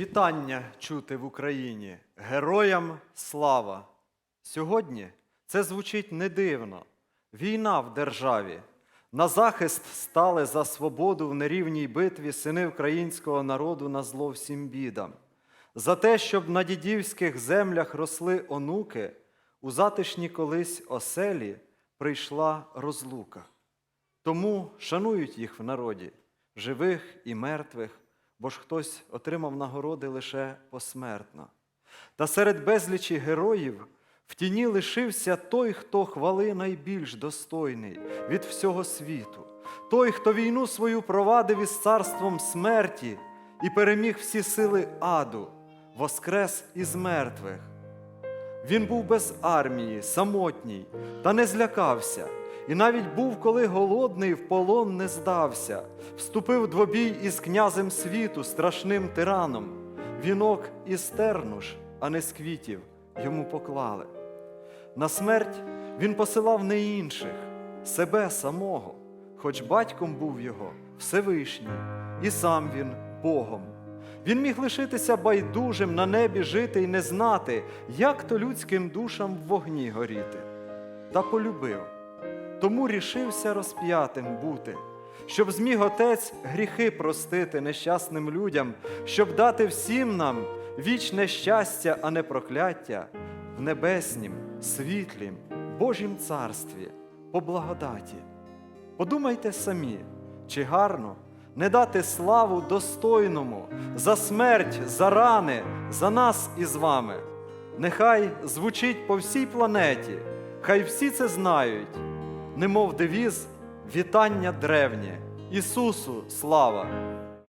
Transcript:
Вітання чути в Україні. Героям слава! Сьогодні це звучить не дивно. Війна в державі. На захист стали за свободу в нерівній битві сини українського народу на зло всім бідам. За те, щоб на дідівських землях росли онуки, у затишні колись оселі прийшла розлука. Тому шанують їх в народі, живих і мертвих, бо ж хтось отримав нагороди лише посмертно. Та серед безлічі героїв в тіні лишився той, хто хвали найбільш достойний від всього світу, той, хто війну свою провадив із царством смерті і переміг всі сили аду, воскрес із мертвих. Він був без армії, самотній, та не злякався, і навіть був, коли голодний, в полон не здався, вступив двобій із князем світу, страшним тираном. Вінок із тернуш, а не з квітів, йому поклали. На смерть він посилав не інших, себе самого, хоч батьком був його Всевишній, і сам він Богом. Він міг лишитися байдужим на небі жити і не знати, як то людським душам в вогні горіти. Та полюбив, тому рішився розп'ятим бути, щоб зміг Отець гріхи простити нещасним людям, щоб дати всім нам вічне щастя, а не прокляття в небеснім, світлім, Божім царстві, по благодаті. Подумайте самі, чи гарно не дати славу достойному за смерть, за рани, за нас із вами. Нехай звучить по всій планеті, хай всі це знають, немов девіз вітання древнє, Ісусу слава!